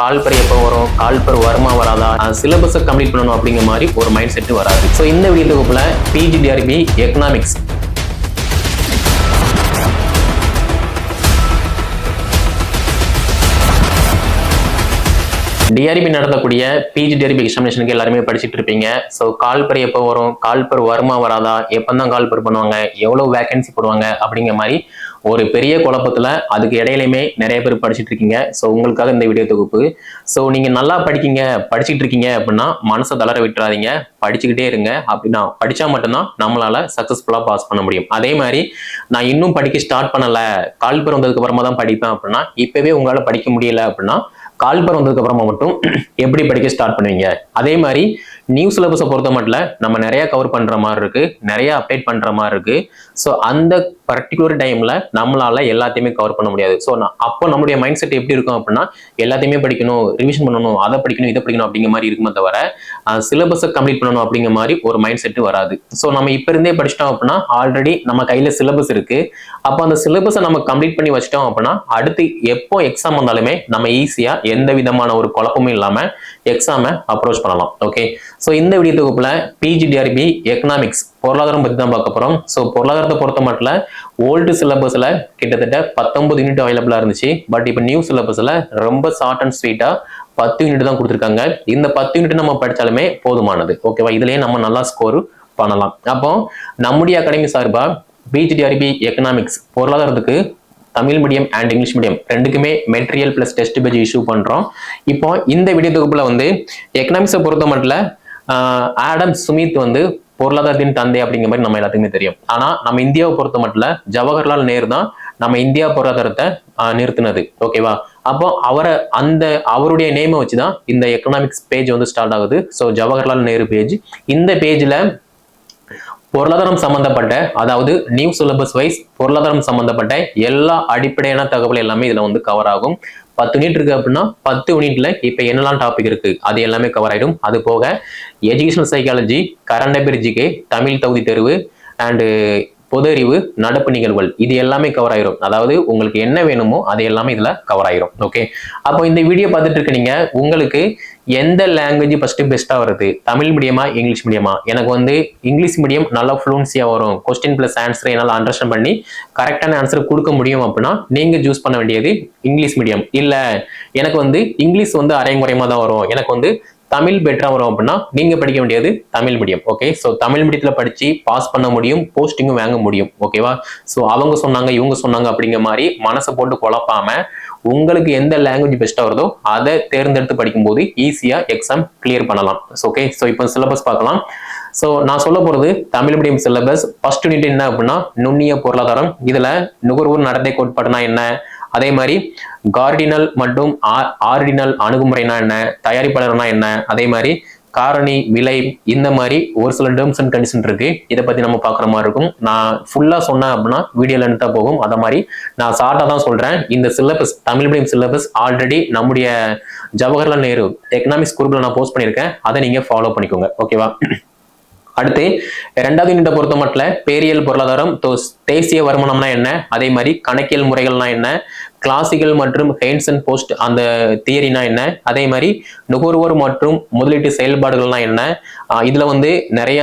Call for எப்போ வரும்? Call for வருமா வராதா? சிலபஸை கம்ப்ளீட் பண்ணணும் அப்படிங்கிற மாதிரி ஒரு மைண்ட் செட் வராது. ஸோ இந்த வீடியோ தொகுப்புல பிஜிடிஆர்பி எக்கனாமிக்ஸ் டிஆர்பி நடத்தக்கூடிய பிஜி டிஆர்பி எக்ஸாமினேஷனுக்கு எல்லாருமே படிச்சுட்டு இருப்பீங்க. ஸோ கால்பர் எப்போ வரும்? கால்பர் வருமா வராதா? எப்போ தான் கால்பர் பண்ணுவாங்க? எவ்வளோ வேகன்சி போடுவாங்க? அப்படிங்கிற மாதிரி ஒரு பெரிய குழப்பத்தில் அதுக்கு இடையிலையுமே நிறைய பேர் படிச்சுட்டு இருக்கீங்க. ஸோ உங்களுக்காக இந்த வீடியோ தொகுப்பு. ஸோ நீங்கள் நல்லா படிக்கீங்க படிச்சுட்டு இருக்கீங்க அப்படின்னா மனசை தளர விட்டுறாதீங்க. படிச்சுக்கிட்டே இருங்க. அப்படின்னா படித்தா மட்டும்தான் நம்மளால் சக்ஸஸ்ஃபுல்லாக பாஸ் பண்ண முடியும். அதே மாதிரி நான் இன்னும் படிக்க ஸ்டார்ட் பண்ணலை. கால்பர் வந்ததுக்கு அப்புறமா தான் படிப்பேன் அப்படின்னா இப்போவே உங்களால் படிக்க முடியல அப்படின்னா கால்பர் வந்ததுக்கு அப்புறமா மட்டும் எப்படி படிக்க ஸ்டார்ட் பண்ணுவீங்க? அதே மாதிரி நியூ சிலபஸை பொறுத்த மட்டும் நம்ம நிறைய கவர் பண்ற மாதிரி இருக்கு நிறைய அப்டேட் பண்ற மாதிரி இருக்கு. ஸோ அந்த பர்டிகுலர் டைம்ல நம்மளால எல்லாத்தையுமே கவர் பண்ண முடியாது. ஸோ அப்போ நம்மளுடைய மைண்ட் செட் எப்படி இருக்கும் அப்படின்னா எல்லாத்தையுமே படிக்கணும் ரிவிஷன் பண்ணணும் அதை படிக்கணும் இதை படிக்கணும் அப்படிங்கிற மாதிரி இருக்குமே தவிர சிலபஸை கம்ப்ளீட் பண்ணணும் அப்படிங்கிற மாதிரி ஒரு மைண்ட் செட் வராது. ஸோ நம்ம இப்போ இருந்தே படிச்சிட்டோம் அப்படின்னா ஆல்ரெடி நம்ம கையில சிலபஸ் இருக்கு. அப்போ அந்த சிலபஸை நம்ம கம்ப்ளீட் பண்ணி வச்சிட்டோம் அப்படின்னா அடுத்து எப்போ எக்ஸாம் வந்தாலுமே நம்ம ஈஸியா எந்த விதமான ஒரு குழப்பமும் இல்லாம எக்ஸாமை அப்ரோச் பண்ணலாம். ஓகே ஸோ இந்த வீடியோ தொகுப்புல பிஜிடிஆர்பி எக்கனாமிக்ஸ் பொருளாதாரம் பத்தி தான் பார்க்க போறோம். ஸோ பொருளாதாரத்தை பொறுத்த மட்டும் ஓல்டு சிலபஸ்ல கிட்டத்தட்ட பத்தொன்பது யூனிட் அவைலபிளா இருந்துச்சு. பட் இப்போ நியூ சிலபஸ்ல ரொம்ப ஷார்ட் அண்ட் ஸ்வீட்டா பத்து யூனிட் தான் கொடுத்துருக்காங்க. இந்த பத்து யூனிட் நம்ம படித்தாலுமே போதுமானது. ஓகேவா இதுலயே நம்ம நல்லா ஸ்கோர் பண்ணலாம். அப்போ நம்முடைய அகாடமி சார்பா பிஜிடிஆர்பி எக்கனாமிக்ஸ் பொருளாதாரத்துக்கு Tamil medium and English medium ரெண்டுக்குமே material plus test page issue பண்றோம். இப்போ இந்த வீடியோ தொகுப்புல வந்து எக்கனாமிக்ஸை பொறுத்த மட்டும் ஆடம் சுமித் வந்து பொருளாதாரத்தின் தந்தை அப்படிங்கிற மாதிரி நம்ம எல்லாத்துக்குமே தெரியும். ஆனா நம்ம இந்தியாவை பொறுத்த மட்டும் ஜவஹர்லால் நேரு தான் நம்ம இந்தியா பொருளாதாரத்தை நிறுத்தினது. ஓகேவா அப்போ அவரை அந்த அவருடைய நேமை வச்சுதான் இந்த எக்கனாமிக்ஸ் பேஜ் வந்து ஸ்டார்ட் ஆகுது. ஸோ ஜவஹர்லால் நேரு பேஜ் இந்த பேஜ்ல பொருளாதாரம் சம்பந்தப்பட்ட அதாவது நியூ சிலபஸ் வைஸ் பொருளாதாரம் சம்பந்தப்பட்ட எல்லா அடிப்படையான தகவல் எல்லாமே இதுல வந்து கவர் ஆகும். பத்து யூனிட் இருக்கு அப்படின்னா பத்து யூனிட்ல இப்போ என்னெல்லாம் டாபிக் இருக்கு? அது எல்லாமே கவர் ஆயிடும். அது போக educational psychology current affair GK Tamil தகுதி தேர்வு அண்டு பொது அறிவு நடப்பு நிகழ்வுகள் இது எல்லாமே கவர் ஆயிரும். அதாவது உங்களுக்கு என்ன வேணுமோ அது எல்லாமே இதுல கவர் ஆயிரும். ஓகே அப்போ இந்த வீடியோ பார்த்துட்டு இருக்க நீங்க உங்களுக்கு எந்த லாங்குவேஜ் ஃபர்ஸ்ட் பெஸ்ட்டாக வருது? தமிழ் மீடியமா இங்கிலீஷ் மீடியமா எனக்கு வந்து இங்கிலீஷ் மீடியம் நல்லா ஃப்ளூன்சியாக வரும். கொஸ்டின் ப்ளஸ் ஆன்சரை என்னால் அண்டர்ஸ்டாண்ட் பண்ணி கரெக்டான ஆன்சர் கொடுக்க முடியும் அப்படின்னா நீங்கள் சூஸ் பண்ண வேண்டியது இங்கிலீஷ் மீடியம் இல்லை எனக்கு வந்து இங்கிலீஷ் வந்து அரைங்குறையமாக தான் வரும். எனக்கு வந்து தமிழ் பெட்டராக வரும் அப்படின்னா நீங்கள் படிக்க வேண்டியது Tamil medium okay so Tamil மீடியத்தில் படித்து பாஸ் பண்ண முடியும் போஸ்டிங்கும் வாங்க முடியும் ஓகேவா ஸோ அவங்க சொன்னாங்க இவங்க சொன்னாங்க அப்படிங்கிற மாதிரி மனசை போட்டு குழப்பாம உங்களுக்கு எந்த லாங்குவேஜ் பெஸ்ட்டாக வருதோ அதை தேர்ந்தெடுத்து படிக்கும்போது ஈஸியாக எக்ஸாம் கிளியர் பண்ணலாம் ஓகே ஸோ இப்போ சிலபஸ் பார்க்கலாம். ஸோ நான் சொல்ல போகிறது Tamil medium syllabus first unit என்ன அப்படின்னா நுண்ணிய பொருளாதாரம். இதில் நுகர்வோர் நடத்தை கோட்பாடுனா என்ன? அதே மாதிரி கார்டினல் மற்றும் ஆர்டினல் அணுகுமுறைனா என்ன? தயாரிப்பாளர்னா என்ன? அதே மாதிரி காரணி விலை இந்த மாதிரி ஒரு சில டேர்ம்ஸ் அண்ட் கண்டிஷன் இருக்கு. இதை பத்தி நம்ம பார்க்குற மாதிரி இருக்கும். நான் ஃபுல்லா சொன்னேன் அப்படின்னா வீடியோ லென்த்தா போகும். அதை மாதிரி நான் ஷார்ட்டா தான் சொல்றேன். இந்த syllabus Tamil medium syllabus already நம்முடைய ஜவஹர்லால் நேரு எக்கனாமிக்ஸ் குரூப்ல நான் போஸ்ட் பண்ணியிருக்கேன். அதை நீங்க ஃபாலோ பண்ணிக்கோங்க. ஓகேவா அடுத்து ரெண்டாவது யூனிட்டை பொறுத்த மட்டும் பேரியல் பொருளாதாரம் தேசிய வருமானம்னா என்ன? அதே மாதிரி கணக்கியல் முறைகள்னா என்ன? கிளாசிக்கல் மற்றும் ஹெயின்ஸ் அண்ட் போஸ்ட் அந்த தியரினா என்ன? அதே மாதிரி நுகர்வோர் மற்றும் முதலீட்டு செயல்பாடுகள்னா என்ன? இதுல வந்து நிறைய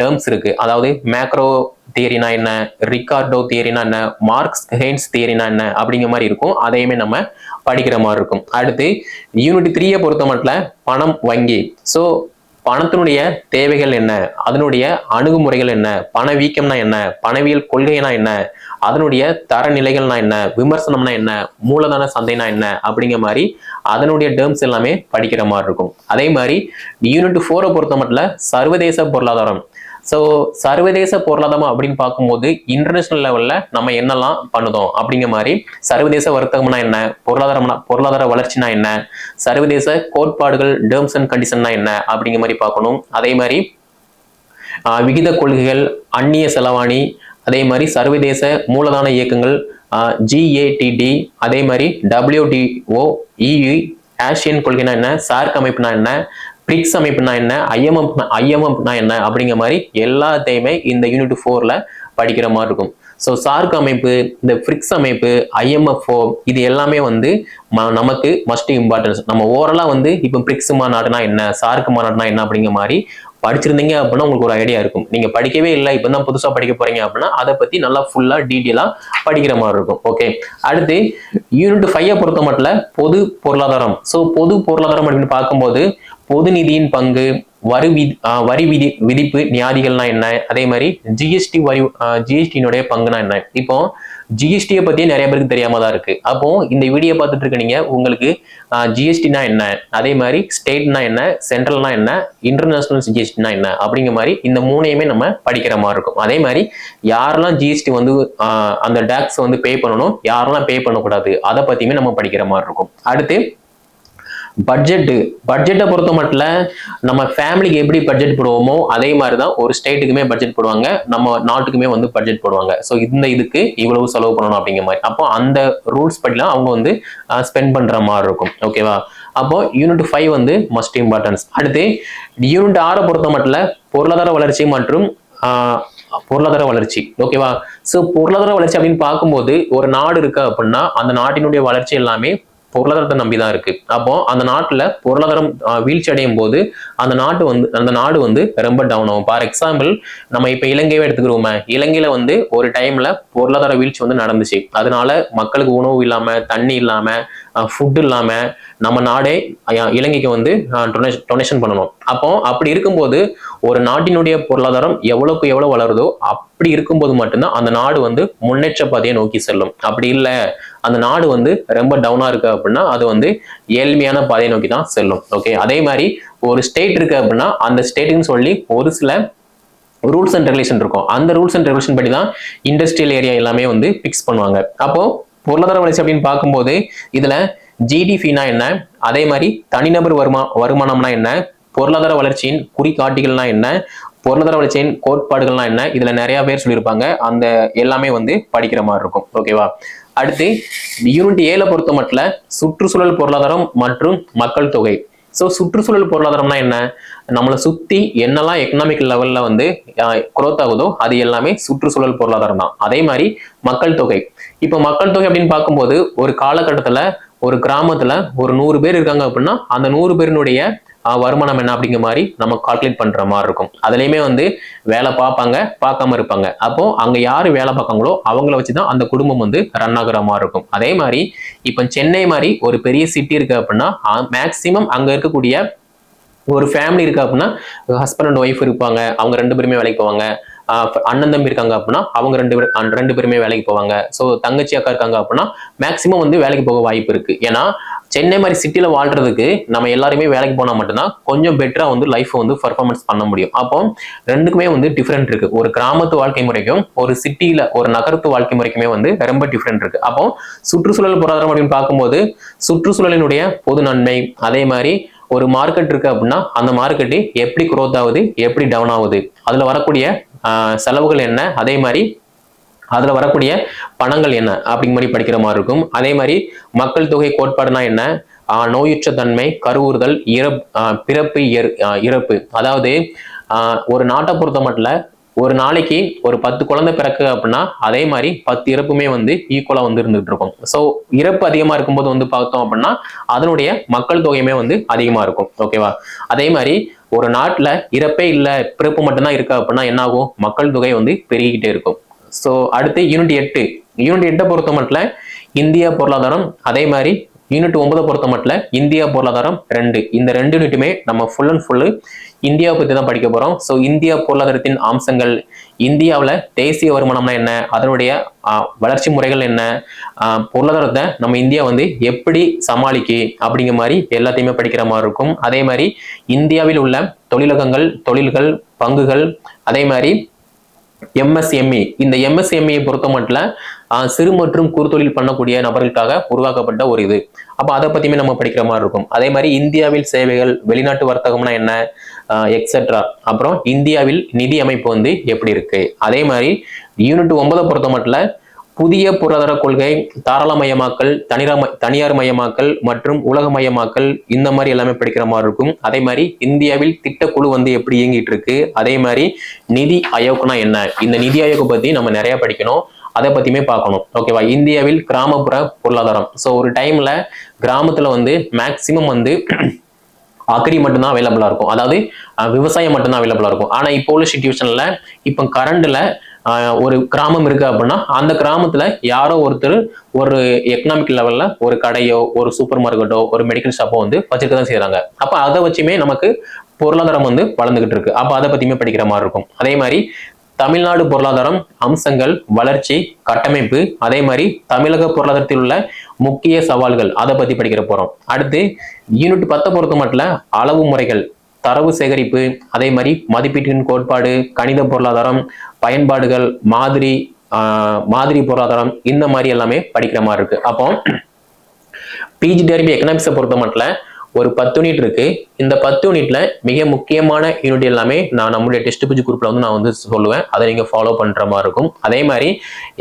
டேர்ம்ஸ் இருக்கு. அதாவது மேக்ரோ தியரினா என்ன? ரிகார்டோ தியரினா என்ன? மார்க்ஸ் ஹெயின்ஸ் தியரினா என்ன? அப்படிங்கிற மாதிரி இருக்கும். அதையுமே நம்ம படிக்கிற மாதிரி இருக்கும். அடுத்து யூனிட் த்ரீயை பொறுத்த மட்டும் பணம் வங்கி. ஸோ பணத்தினுடைய தேவைகள் என்ன? அதனுடைய அணுகுமுறைகள் என்ன? பணவீக்கம்னா என்ன? பணவியல் கொள்கைனா என்ன? அதனுடைய தரநிலைகள்னா என்ன? விமர்சனம்னா என்ன? மூலதன சந்தைனா என்ன? அப்படிங்கிற மாதிரி அதனுடைய டேர்ம்ஸ் எல்லாமே படிக்கிற மாதிரி இருக்கும். அதே மாதிரி யூனிட் ஃபோரை பொறுத்த மட்டும் சர்வதேச பொருளாதாரம். ஸோ சர்வதேச பொருளாதாரம் அப்படின்னு பார்க்கும்போது இன்டர்நேஷனல் லெவலில் நம்ம என்னெல்லாம் பண்ணுதோம் அப்படிங்கிற மாதிரி சர்வதேச வர்த்தகம்னா என்ன? பொருளாதாரம்னா பொருளாதார வளர்ச்சினா என்ன? சர்வதேச கோட்பாடுகள் டேர்ம்ஸ் அண்ட் கண்டிஷன்னா என்ன? அப்படிங்கிற மாதிரி பார்க்கணும். அதே மாதிரி விகித கொள்கைகள் அந்நிய செலவாணி அதே மாதிரி சர்வதேச மூலதான இயக்கங்கள் ஜிஏடிடி அதே மாதிரி டபிள்யூடிஓ இஇ ஆசியன் கொள்கைனா என்ன? சார்க் அமைப்புனா என்ன? பிரிக்ஸ் அமைப்புனா என்ன? ஐஎம்எஃப் ஐஎம்எம்னா என்ன? அப்படிங்கிற மாதிரி எல்லாத்தையுமே இந்த யூனிட் ஃபோரில் படிக்கிற மாதிரி இருக்கும். ஸோ சார்க் அமைப்பு இந்த ஃப்ரிக்ஸ் அமைப்பு ஐஎம்எஃப்ஓ இது எல்லாமே வந்து ம- நமக்கு மஸ்ட் இம்பார்ட்டன்ஸ் நம்ம ஓவரலாக வந்து இப்போ பிரிக்ஸ் மாநாடுனா என்ன? சார்க் மாநாடுனா என்ன? அப்படிங்கிற மாதிரி படிச்சிருந்தீங்க அப்படின்னா உங்களுக்கு ஒரு ஐடியா இருக்கும். நீங்க படிக்கவே இல்லை இப்போ தான் புதுசா படிக்க போறீங்க அப்படின்னா அதை பத்தி நல்லா ஃபுல்லா டீட்டெயிலா படிக்கிற மாதிரி இருக்கும். ஓகே அடுத்து யூனிட் ஃபைவ் பொறுத்த மட்டும் பொது பொருளாதாரம். ஸோ பொது பொருளாதாரம் அப்படின்னு பார்க்கும்போது பொது நிதியின் பங்கு வரி விதி ஆஹ் வரி விதி விதிப்பு நியாதிகள்னா என்ன? அதே மாதிரி ஜிஎஸ்டி வரி ஜிஎஸ்டியினுடைய பங்குனா என்ன? இப்போ ஜிஎஸ்டியை பற்றியே நிறைய பேருக்கு தெரியாமல் தான் இருக்குது அப்போ இந்த வீடியோ பார்த்துட்டு இருக்க நீங்கள் உங்களுக்கு ஜிஎஸ்டினா என்ன? அதே மாதிரி ஸ்டேட்னா என்ன? சென்ட்ரல்னா என்ன? இன்டர்நேஷனல் ஜிஎஸ்டினா என்ன? அப்படிங்கிற மாதிரி இந்த மூணையுமே நம்ம படிக்கிற மாதிரி இருக்கும். அதே மாதிரி யாரெல்லாம் ஜிஎஸ்டி வந்து அந்த டேக்ஸ் வந்து பே பண்ணணும் யாரெல்லாம் பே பண்ணக்கூடாது அதை பற்றியுமே நம்ம படிக்கிற மாதிரி இருக்கும். அடுத்து பட்ஜெட்டு பட்ஜெட்டை பொறுத்த மட்டும் நம்ம ஃபேமிலிக்கு எப்படி பட்ஜெட் போடுவோமோ அதே மாதிரி தான் ஒரு ஸ்டேட்டுக்குமே பட்ஜெட் போடுவாங்க நம்ம நாட்டுக்குமே வந்து பட்ஜெட் போடுவாங்க. ஸோ இந்த இதுக்கு இவ்வளவு செலவு பண்ணணும் அப்படிங்கிற மாதிரி. அப்போ அந்த ரூல்ஸ் படிலாம் அவங்க வந்து ஸ்பெண்ட் பண்ணுற மாதிரி இருக்கும். ஓகேவா அப்போ யூனிட் ஃபைவ் வந்து மஸ்ட் இம்பார்ட்டன்ஸ் அடுத்து யூனிட் ஆறை பொறுத்த மட்டும் பொருளாதார வளர்ச்சி மற்றும் பொருளாதார வளர்ச்சி. ஓகேவா ஸோ பொருளாதார வளர்ச்சி அப்படின்னு பார்க்கும்போது ஒரு நாடு இருக்கு அப்படின்னா அந்த நாட்டினுடைய வளர்ச்சி எல்லாமே பொருளாதாரத்தை நம்பி தான் இருக்கு. அப்போ அந்த நாட்டில் பொருளாதாரம் வீழ்ச்சி அடையும் போது அந்த நாட்டு வந்து அந்த நாடு வந்து ரொம்ப டவுன் ஆகும். ஃபார் எக்ஸாம்பிள் நம்ம இப்போ இலங்கையை எடுத்துக்கிறோமே இலங்கையில வந்து ஒரு டைம்ல பொருளாதார வீழ்ச்சி வந்து நடந்துச்சு. அதனால மக்களுக்கு உணவு இல்லாம தண்ணி இல்லாம ஃபுட் இல்லாம நம்ம நாடே இலங்கைக்கு வந்து டொனேஷன் பண்ணணும். அப்போ அப்படி இருக்கும்போது ஒரு நாட்டினுடைய பொருளாதாரம் எவ்வளவுக்கு எவ்வளவு வளருதோ அப்படி இருக்கும்போது மட்டும்தான் அந்த நாடு வந்து முன்னேற்ற பாதையை நோக்கி செல்லும். அப்படி இல்லை அந்த நாடு வந்து ரொம்ப டவுனா இருக்கு அப்படின்னா அது வந்து ஏழ்மையான பாதையை நோக்கி தான் செல்லும். ஓகே அதே மாதிரி ஒரு ஸ்டேட் இருக்கு அப்படின்னா அந்த ஸ்டேட்டுன்னு சொல்லி ஒரு சில ரூல்ஸ் அண்ட் ரெகுலேஷன் இருக்கும். அந்த ரூல்ஸ் அண்ட் ரெகுலேஷன் படி தான் இண்டஸ்ட்ரியல் ஏரியா எல்லாமே வந்து ஃபிக்ஸ் பண்ணுவாங்க. அப்போ பொருளாதார வளர்ச்சி அப்படின்னு பார்க்கும்போது இதுல ஜிடிபினா என்ன? அதே மாதிரி தனிநபர் வருமா வருமானம்னா என்ன? பொருளாதார வளர்ச்சியின் குறிகாட்டிகள்னா என்ன? பொருளாதார வளர்ச்சியின் கோட்பாடுகள்லாம் என்ன? இதுல நிறைய பேர் சொல்லியிருப்பாங்க. அந்த எல்லாமே வந்து படிக்கிற மாதிரி இருக்கும். ஓகேவா அடுத்து யூனிட் ஏல பொறுத்த மட்டும் சுற்றுச்சூழல் பொருளாதாரம் மற்றும் மக்கள் தொகை. ஸோ சுற்றுச்சூழல் பொருளாதாரம்னா என்ன? நம்மளை சுத்தி என்னெல்லாம் எக்கனாமிக் லெவல்ல வந்து குரோத் ஆகுதோ அது எல்லாமே சுற்றுச்சூழல் பொருளாதாரம் தான். அதே மாதிரி மக்கள் தொகை. இப்போ மக்கள் தொகை அப்படின்னு பார்க்கும்போது ஒரு காலகட்டத்துல ஒரு கிராமத்துல ஒரு நூறு பேர் இருக்காங்க அப்படின்னா அந்த நூறு பேரினுடைய வருமானம் என்ன அப்படிங்கிற மாதிரி நம்ம கால்குலேட் பண்ணுற மாதிரி இருக்கும். அதுலேயுமே வந்து வேலை பார்ப்பாங்க பார்க்காம இருப்பாங்க. அப்போ அங்கே யார் வேலை பார்க்காங்களோ அவங்கள வச்சு தான் அந்த குடும்பம் வந்து ரன் ஆகுற மாதிரி இருக்கும். அதே மாதிரி இப்போ சென்னை மாதிரி ஒரு பெரிய சிட்டி இருக்கு அப்படின்னா மேக்சிமம் அங்கே இருக்கக்கூடிய ஒரு ஃபேமிலி இருக்கு அப்படின்னா ஹஸ்பண்ட் அண்ட் ஒய்ஃப் இருப்பாங்க அவங்க ரெண்டு பேருமே வேலைக்கு போவாங்க. அண்ணன் தம்பி இருக்காங்க அப்படின்னா அவங்க ரெண்டு பேர் ரெண்டு பேருமே வேலைக்கு போவாங்க. ஸோ தங்கச்சி அக்கா இருக்காங்க அப்படின்னா மேக்சிமம் வந்து வேலைக்கு போக வாய்ப்பு இருக்கு. ஏன்னா சென்னை மாதிரி சிட்டியில் வாழ்றதுக்கு நம்ம எல்லாருமே வேலைக்கு போனா மட்டும்தான் கொஞ்சம் பெட்டரா வந்து லைஃப் வந்து பர்ஃபார்மன்ஸ் பண்ண முடியும். அப்போ ரெண்டுக்குமே வந்து டிஃப்ரெண்ட் இருக்கு. ஒரு கிராமத்து வாழ்க்கை முறைக்கும் ஒரு சிட்டியில ஒரு நகரத்து வாழ்க்கை முறைக்குமே வந்து ரொம்ப டிஃப்ரெண்ட் இருக்கு. அப்போ சுற்றுச்சூழல் பொருளாதாரம் அப்படின்னு பார்க்கும்போது சுற்றுச்சூழலினுடைய பொது நன்மை அதே மாதிரி ஒரு மார்க்கெட் இருக்கு அப்படின்னா அந்த மார்க்கெட்டு எப்படி குரோத் ஆகுது எப்படி டவுன் ஆகுது அதுல வரக்கூடிய செலவுகள் என்ன அதே மாதிரி அதில் வரக்கூடிய பணங்கள் என்ன அப்படிங்க மாதிரி படிக்கிற மாதிரி இருக்கும். அதே மாதிரி மக்கள் தொகை கோட்பாடுனா என்ன? நோயுற்ற தன்மை கருவுறுதல் இறப் பிறப்பு இறப்பு. அதாவது ஒரு நாட்டை பொறுத்த மட்டும் ஒரு நாளைக்கு ஒரு பத்து குழந்தை பிறக்கு அப்படின்னா அதே மாதிரி பத்து இறப்புமே வந்து ஈக்குவலாக வந்து இருந்துகிட்டு இருக்கும். ஸோ இறப்பு அதிகமாக இருக்கும்போது வந்து பார்த்தோம் அப்படின்னா அதனுடைய மக்கள் தொகையுமே வந்து அதிகமாக இருக்கும். ஓகேவா அதே மாதிரி ஒரு நாட்டில் இறப்பே இல்லை பிறப்பு மட்டும்தான் இருக்கு அப்படின்னா என்னாகும் மக்கள் தொகை வந்து பெருகிக்கிட்டே இருக்கும். ஸோ அடுத்து யூனிட் எட்டு. யூனிட் எட்டை பொறுத்த மட்டும் இந்திய பொருளாதாரம் அதே மாதிரி யூனிட் ஒன்பதை பொறுத்த மட்டும் இந்தியா பொருளாதாரம் ரெண்டு. இந்த ரெண்டு யூனிட்டுமே நம்ம ஃபுல் அண்ட் ஃபுல்லு இந்தியாவை பற்றி தான் படிக்க போகிறோம் ஸோ இந்தியா பொருளாதாரத்தின் அம்சங்கள் இந்தியாவில் தேசிய வருமானம்னா என்ன? அதனுடைய வளர்ச்சி முறைகள் என்ன? பொருளாதாரத்தை நம்ம இந்தியா வந்து எப்படி சமாளிக்கு? அப்படிங்கிற மாதிரி எல்லாத்தையுமே படிக்கிற மாதிரி இருக்கும். அதே மாதிரி இந்தியாவில் உள்ள தொழிலகங்கள் தொழில்கள் பங்குகள் அதே மாதிரி எம்எஸ்எம்இ இந்த எம்எஸ்எம்ஏ பொறுத்த மட்டும் சிறு மற்றும் குறுத்தொழில் பண்ணக்கூடிய நபர்களுக்காக உருவாக்கப்பட்ட ஒரு இது. அப்போ அதை பத்தியுமே நம்ம படிக்கிற மாதிரி இருக்கும். அதே மாதிரி இந்தியாவில் சேவைகள் வெளிநாட்டு வர்த்தகம்னா என்ன எக்ஸெட்ரா அப்புறம் இந்தியாவில் நிதி அமைப்பு வந்து எப்படி இருக்கு? அதே மாதிரி யூனிட் ஒன்பதை பொறுத்த மட்டும் புதிய பொருளாதார கொள்கை தாராளமயமாக்கல் தனியார் தனியார் மயமாக்கல் மற்றும் உலகமயமாக்கல் இந்த மாதிரி எல்லாமே படிக்கிற மாதிரி இருக்கும். அதே மாதிரி இந்தியாவில் திட்டக்குழு வந்து எப்படி இயங்கிட்டு இருக்கு அதே மாதிரி நிதி ஆயோக்னா என்ன? இந்த நிதி ஆயோக் பத்தி நம்ம நிறைய படிக்கணும். அதை பத்தியுமே பார்க்கணும். ஓகேவா? இந்தியாவில் கிராமப்புற பொருளாதாரம். ஸோ ஒரு டைம்ல கிராமத்துல வந்து மேக்சிமம் வந்து அக்ரி மட்டும்தான் அவைலபிளா இருக்கும். அதாவது விவசாயம் மட்டும்தான் அவைலபிளா இருக்கும். ஆனா இப்போ உள்ள சுச்சுவேஷன்ல இப்போ கரண்ட்ல ஒரு கிராமம் இருக்கு அப்படின்னா அந்த கிராமத்துல யாரோ ஒருத்தர் ஒரு எக்கனாமிக் லெவல்ல ஒரு கடையோ ஒரு சூப்பர் மார்க்கெட்டோ ஒரு மெடிக்கல் ஷாப்போ வந்து வச்சுட்டு தான் செய்யறாங்க அப்ப அதை வச்சுமே நமக்கு பொருளாதாரம் வந்து வளர்ந்துகிட்டு இருக்கு. அப்ப அதை பத்தியுமே படிக்கிற மாதிரி இருக்கும். அதே மாதிரி தமிழ்நாடு பொருளாதாரம் அம்சங்கள் வளர்ச்சி கட்டமைப்பு அதே மாதிரி தமிழக பொருளாதாரத்தில் உள்ள முக்கிய சவால்கள் அதை பத்தி படிக்கிற போறோம். அடுத்து யூனிட் பத்தை பொறுத்த மட்டும் அளவு முறைகள். தரவு சேகரிப்பு அதே மாதிரி மதிப்பீட்டின் கோட்பாடு கணித பொருளாதாரம் பயன்பாடுகள் மாதிரி ஆஹ், மாதிரி பொருளாதாரம் இந்த மாதிரி எல்லாமே படிக்கிற மாதிரி இருக்கு. அப்போ பிஜி டெரிபி எக்கனாமிக்ஸை பொறுத்த மட்டும் ஒரு பத்து யூனிட் இருக்கு. இந்த பத்து யூனிட்ல மிக முக்கியமான யூனிட் எல்லாமே நான் நம்முடைய டெஸ்ட் பிஜி குரூப்ல வந்து நான் வந்து சொல்லுவேன். அதை நீங்க ஃபாலோ பண்ற மாதிரி இருக்கும். அதே மாதிரி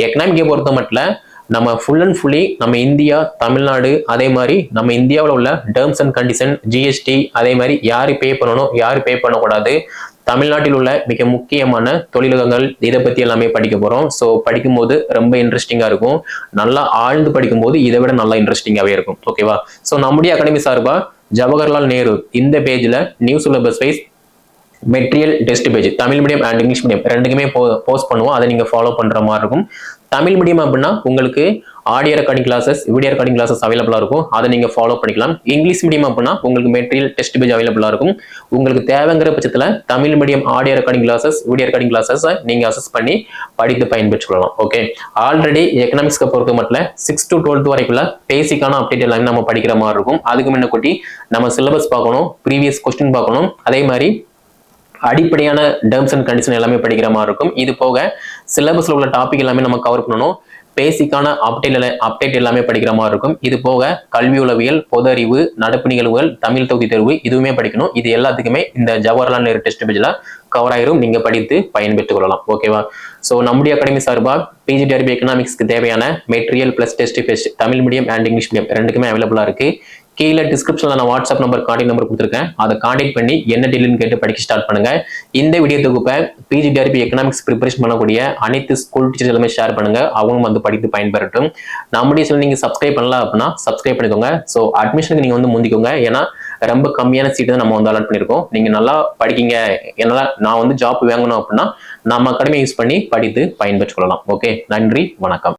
எக்கனாமிக்கை பொறுத்த மட்டும் நம்ம ஃபுல் அண்ட் ஃபுல்லி நம்ம இந்தியா தமிழ்நாடு அதே மாதிரி நம்ம இந்தியாவில் உள்ள டேர்ம்ஸ் அண்ட் கண்டிஷன் ஜிஎஸ்டி அதே மாதிரி யார் பே பண்ணணும் யார் பே பண்ணக்கூடாது தமிழ்நாட்டில் உள்ள மிக முக்கியமான தொழிலகங்கள் இதை பற்றி எல்லாமே படிக்க போகிறோம் ஸோ படிக்கும்போது ரொம்ப இன்ட்ரெஸ்டிங்காக இருக்கும். நல்லா ஆழ்ந்து படிக்கும்போது இதை விட நல்லா இன்ட்ரெஸ்டிங்காகவே இருக்கும். ஓகேவா ஸோ நம்முடைய அகாடமி சார்பா ஜவஹர்லால் நேரு இந்த பேஜில் new syllabus wise material test page Tamil medium and English medium ரெண்டுக்குமே போஸ்ட் பண்ணுவோம். அதை நீங்கள் ஃபாலோ பண்ணுற மாதிரி இருக்கும். தமிழ் மீடியம் அப்படின்னா உங்களுக்கு audio recording classes video recording classes அவைலபிளாக இருக்கும். அதை நீங்கள் ஃபாலோ பண்ணிக்கலாம். இங்கிலீஷ் மீடியம் அப்படின்னா உங்களுக்கு மெட்டீரியல் டெஸ்ட் பேஜ் அவைலபிளாக இருக்கும். உங்களுக்கு தேவைங்கிற பட்சத்தில் Tamil medium audio recording classes video recording கிளாஸஸை நீங்கள் அசஸ் பண்ணி படித்து பயன்பெற்றுக் கொள்ளலாம் ஓகே ஆல்ரெடி எக்கனாமிக்ஸ்க்கு பொறுத்த மட்டும் சிக்ஸ் டு டுவெல்த் வரைக்குள்ள பேசிக்கான அப்டேட் எல்லாமே நம்ம படிக்கிற மாதிரி இருக்கும். அதுக்கு முன்ன கூட்டி நம்ம சிலபஸ் பார்க்கணும் ப்ரீவியஸ் கொஸ்டின் பார்க்கணும். அதே மாதிரி அடிப்படையான டேர்ம்ஸ் அண்ட் கண்டிஷன் எல்லாமே படிக்கிற மாதிரி இருக்கும். இது போக சிலபஸ்ல உள்ள டாபிக் எல்லாமே நம்ம கவர் பண்ணணும். பேசிக்கான அப்டேட் அப்டேட் எல்லாமே படிக்கிற மாதிரி இருக்கும். இது போக கல்வி உளவியல் பொது அறிவு நடப்பு நிகழ்வுகள் தமிழ் தொகுதி தேர்வு இதுவுமே படிக்கணும். இது எல்லாத்துக்குமே இந்த ஜவஹர்லால் நேரு டெஸ்ட் பேஜ்ல கவர் ஆயிரும். நீங்க படித்து பயன்பெற்றுக் கொள்ளலாம். ஓகேவா ஸோ நம்முடைய அகாடமி சார்பா பிஜிடிஆர்பி எக்கனாமிக்ஸ்க்கு தேவையான material plus test page Tamil medium and English medium ரெண்டுக்குமே அவைலபிளா இருக்கு. கீழே டிஸ்கிரிப்ஷன்ல நான் வாட்ஸ்அப் நம்பர் காண்டாக்ட் நம்பர் கொடுத்துருக்கேன். அதை காண்டாக்ட் பண்ணி என்ன டீல்னு கேட்டு படிக்க ஸ்டார்ட் பண்ணுங்க. இந்த வீடியோ தொகுப்பை பிஜிடிஆர்பி எக்கனாமிக்ஸ் ப்ரிப்பரேஷன் பண்ணக்கூடிய அனைத்து ஸ்கூல் டீச்சர்ஸ் எல்லாமே ஷேர் பண்ணுங்க. அவங்களும் வந்து படித்து பயன்பெறட்டும். நம்முடைய சேனல் நீங்க சப்ஸ்கிரைப் பண்ணல அப்படின்னா சப்ஸ்கிரைப் பண்ணிக்கோங்க. ஸோ அட்மிஷனுக்கு நீங்க வந்து முந்திக்கோங்க. ஏன்னா ரொம்ப கம்மியான சீட்டு தான் நம்ம வந்து அலாட் பண்ணியிருக்கோம். நீங்க நல்லா படிக்கீங்க. என்னால நான் வந்து ஜாப் வாங்கணும் அப்படின்னா நம்ம அகாடமி யூஸ் பண்ணி படித்து பயன்பெற்றுக் கொள்ளலாம். ஓகே நன்றி. வணக்கம்.